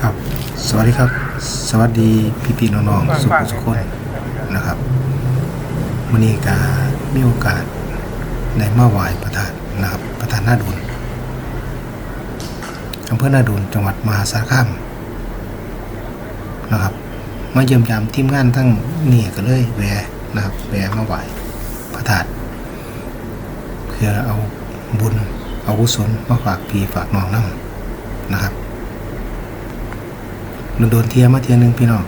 ครับ สวัสดีครับ สวัสดีพี่พี่ๆน้องๆสุขสุขคนนะครับวันนี้ก็มีโอกาสในมาไหวประธานนะครับประธานหน้าดุลอำเภอหน้าดุลจังหวัดมหาสารคามนะครับ มาเยี่ยมยามทีมงานทั้งนี่ก็เลยแวะนะครับแวะมาไหวประธานเพื่อเอาบุญ เอากุศลมาฝากพี่ฝากน้องน้ำนะครับ โดนเทียมาเทียหนึงพี่น้อง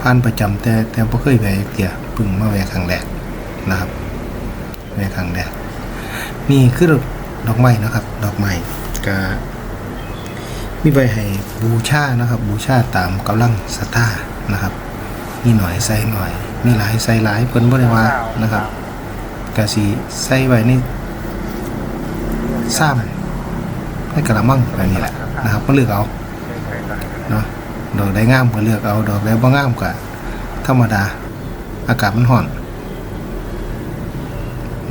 ผ่านประจำแต่แต่บ่เคยแวกเทียพึ่งมาแวะครั้งแรกนะครับแวะครั้งแรกนี่คือดอกไม้นะครับ ดอกไม้ก็มีใบให้บูชานะครับ บูชาตามกำลังศรัทธานะครับมีหน่อยใส่หน่อยมีหลายใส่หลายเพิ่นบ่ได้ว่านะครับก็สิใส่ไว้ในซ้ำในกระมังแบบนี้แหละนะครับก็เลือกเอา เนาะดอกได้งามก็เลือกเอาดอกได้บ่งามก็ธรรมดา อากาศมันร้อน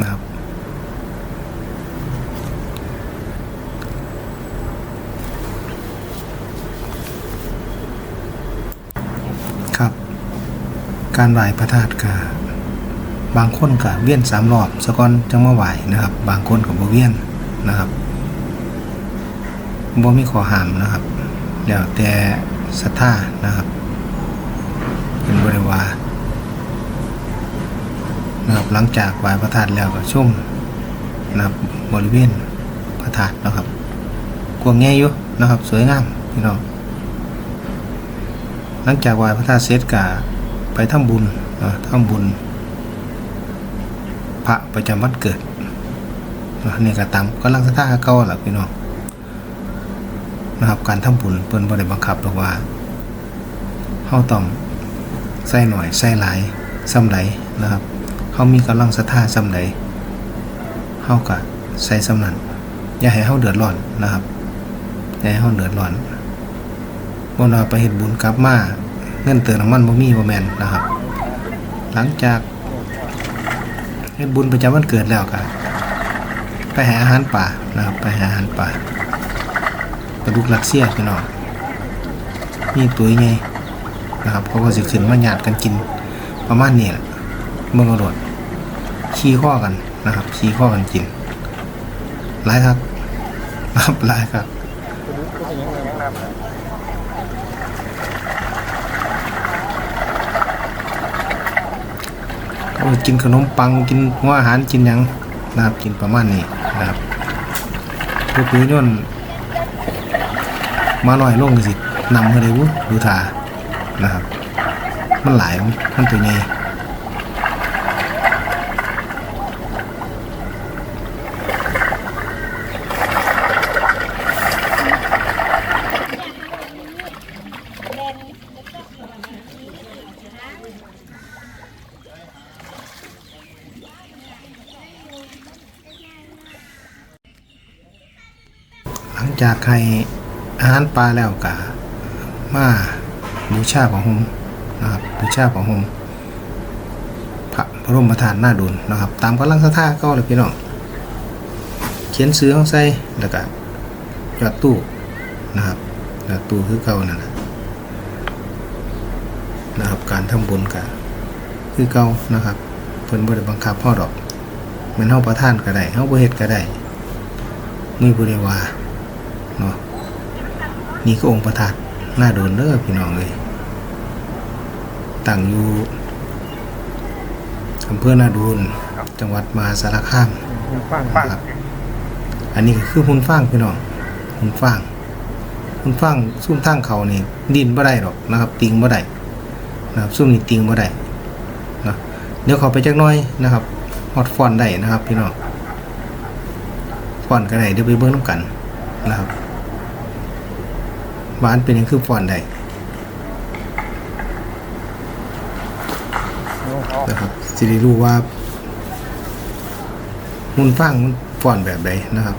นะครับครับ การไหว้พระธาตุก็บางคนก็เวียนสามรอบสะก่อนจังมาไหวนะครับ บางคนก็บ่เวียนนะครับบ่มีขอหามนะครับ แล้วแต่ศรัทธานะครับเป็นบริวารนะครับหลังจากไหว้พระธาตุแล้วก็ชุ่มนะครับบริเวณพระธาตุนะครับกวางแง่อยู่นะครับ สวยงามพี่น้องหลังจากไหว้พระธาตุเสร็จก็ไปทำบุญนะทำบุญ พระประจำวันเกิดนะนี่ก็ตามกำลังศรัทธาเก่าแหละพี่น้อง นะครับ การทำบุญเปิ้นบ่ได้บังคับหรอกว่าเฮาต้องใส่หน่อยใส่หลายซ้ำใดนะครับเฮามีกำลังศรัทธาซ้ำใดเฮาก็ใส่ซ้ำนั้นอย่าให้เฮาเดือดร้อนนะครับอย่าให้เฮาเดือดร้อนบ่ว่าไปเฮ็ดบุญกลับมาเงินเติมน้ำมันบ่มีบ่แม่นนะครับ หลังจากเฮ็ดบุญประจำวันเกิดแล้วก็ไปหาอาหารป่านะครับไปหาอาหารป่า ปลาดุกลักเสียพี่น้องนี่ตัวไงนะครับเขาก็สิขึ้นมาหยาดกันกินประมาณนี้แหละเมื่อกระโดดขี้ข้อกันนะครับขี้ข้อกันกินหลายครับนะครับหลายครับก็กินขนมปังกินหัวอาหารกินยังนะครับกินประมาณนี้นะครับพวกนี้นั่น มาหน่อยลงสินำมาเลยวุดูทานะครับ มันหลายมันตัวใหญ่หลังจากให้ อาหารปลาแล้วกะมาบูชาของหงนะครับบูชาของหงพระบรมประธานหน้าดุลนะครับ ตามกำลังศรัทธาก็เลยพี่น้องเขียนซื้อเข้าใส่แล้วก็ยอดตู้นะครับยอดตู้คือเก่านั่นนะนะครับการทำบุญกะคือเก่านะครับเพิ่นบ่ได้บังคับพ่อดอกมันเฮาประทานก็ได้เฮาบ่เฮ็ดก็ได้มีบ่ได้ว่าเนาะ นี่ก็องค์ประธานหน้าโดนเด้อพี่น้องเลยตั้งอยู่อำเภอหน้าดูนจังหวัดมหาสารคามฟังฟังนะครับอันนี้ก็คือหุ่นฟางพี่น้องหุ่นฟางหุ่นฟางซุ่มทางเขานี่ดินบ่ได้หรอกนะครับ ติงบ่ได้นะครับซุ่มนี่ติงบ่ได้เนาะเดี๋ยวเขาไปจักหน้อยนะครับฮอดฟอนได้นะครับ พี่น้องฟอนก็ได้เดี๋ยวไปเบิ่งน้ำกันนะครับห วานเป็นยังคือฟอนได้นะครับสิได้รู้ว่าหุ่นฟางมันฟอนแบบใดนะครับ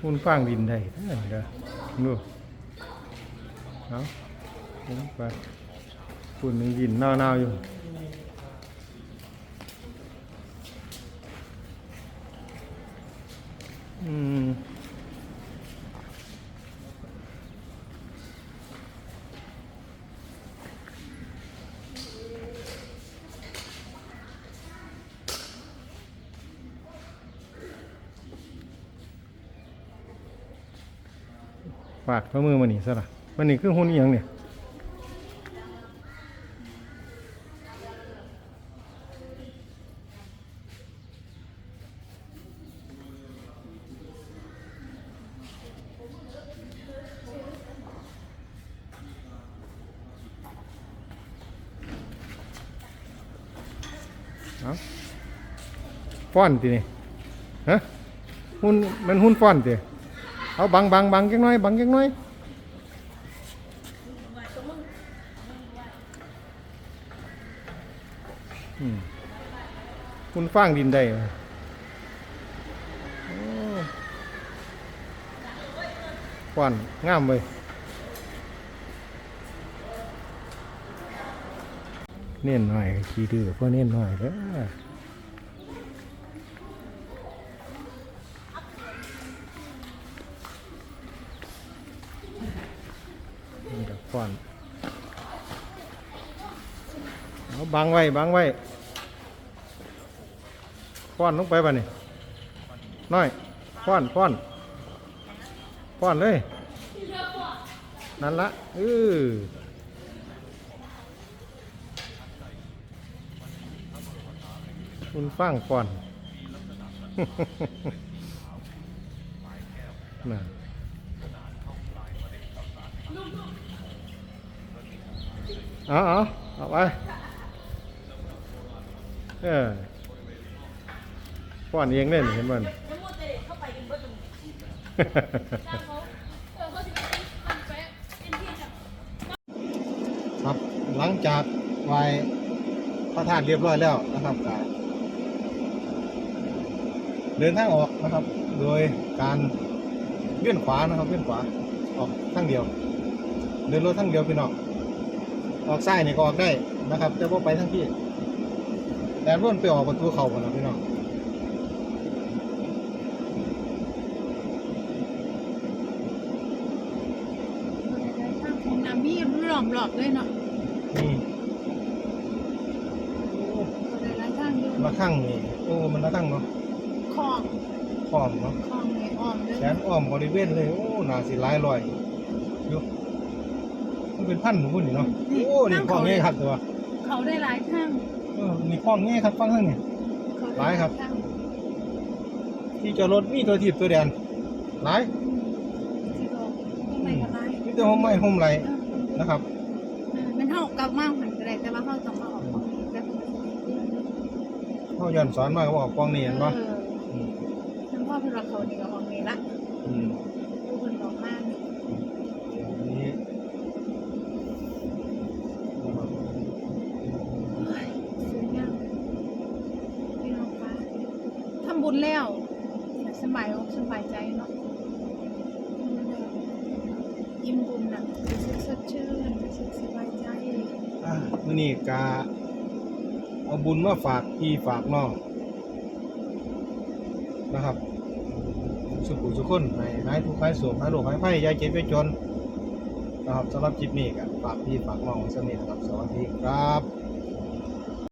คุณฟังดินได้เด้อเด้อดูเอาลง ฝุ่นยังยินเน่าๆอยู่ฝากข้อมือมานี่ซะละมันนี่คือหุ่นเอียงเนี่ย เอาฟ้อนตินี่ฮะหุ่นมันหุ่นฟ้อนติเอาบังบังบังจังน้อยบังจังน้อยอืมหุ่นฟางดินได้เหรอโอ้ฟ้อนงามเว้ย เน้นหน่อยขี้ดื้อพราะเน้นหน่อยเด้อก่อนเอาบังไว้บังไว้ฟ้อนลงไปบ่นี่น้อยฟ้อนฟ้อนฟ้อนเลยนั่นละเออ คุณฟังฟ้อนน่ะเอาเอาเอาไปเออป้อนเองเล่นเห็นมันครับหลังจากไหวพระธาตุเรียบร้อยแล้วนะครับ เดินทางออกนะครับ โดยการเลื่อนขวานะครับเลื่อนขวาออกทางเดียว เดินรถทางเดียวพี่น้องออกซ้ายนี่ก็ออกได้นะครับแต่ว่าไปทั้งที่แต่ร่วนไปออกประตูเขาก่อนนะพี่น้องของน้ำมีหลอมหลอบเลยเนาะนี่ก็ได้หลายทางอยู่ละข้างนี่โอ้มันละข้างเนาะ คลองพร้อมเนาะคลองในอ้อมเลยแขนอ้อมบริเวณเลย โอ้หนาสิหลายรอยอยู่มันเป็นพันหนูนี่เนาะ โอ้นี่คล้องงี้ครับตัวเขาได้หลายทางเออนี่คล้องงี้ครับฟังข้างนี่เขาหลายครับทางที่จอดรถมีตัวถีบตัวแดนหลายที่บอกต้องไปกันหลายมีแต่ห้องไม้ห้องไรนะครับเออมันเท่ากับมากเหมือนกันเลยแต่ว่าเขาต้องมาออกของนี้กันเขาย้อนสอนมาก็บอกกล้องนี่เห็นปะเอออืม ฉันพ่อเป็นรักเขานี่กับของนี้ละอืมผู้คนบอกมากนี่นี่เฮ้ยสวยงามพี่น้องคะทำบุญแล้วสบายอกสบายใจเนาะยิ้มบุญน่ะรู้สึกสดชื่นรู้สึกสบายใจอะมื้อนี้กาเอาบุญมาฝากพี่ฝากน้องนะครับ สุขุสุขคนให้หายทุกข์หายโศกหายโรคหายภัยายาเจ็บไปจนนะครับสำหรับคลิปนี้ก็ฝากพี่ฝากน้องไว้สักนิดนะครับสวัสดีครับ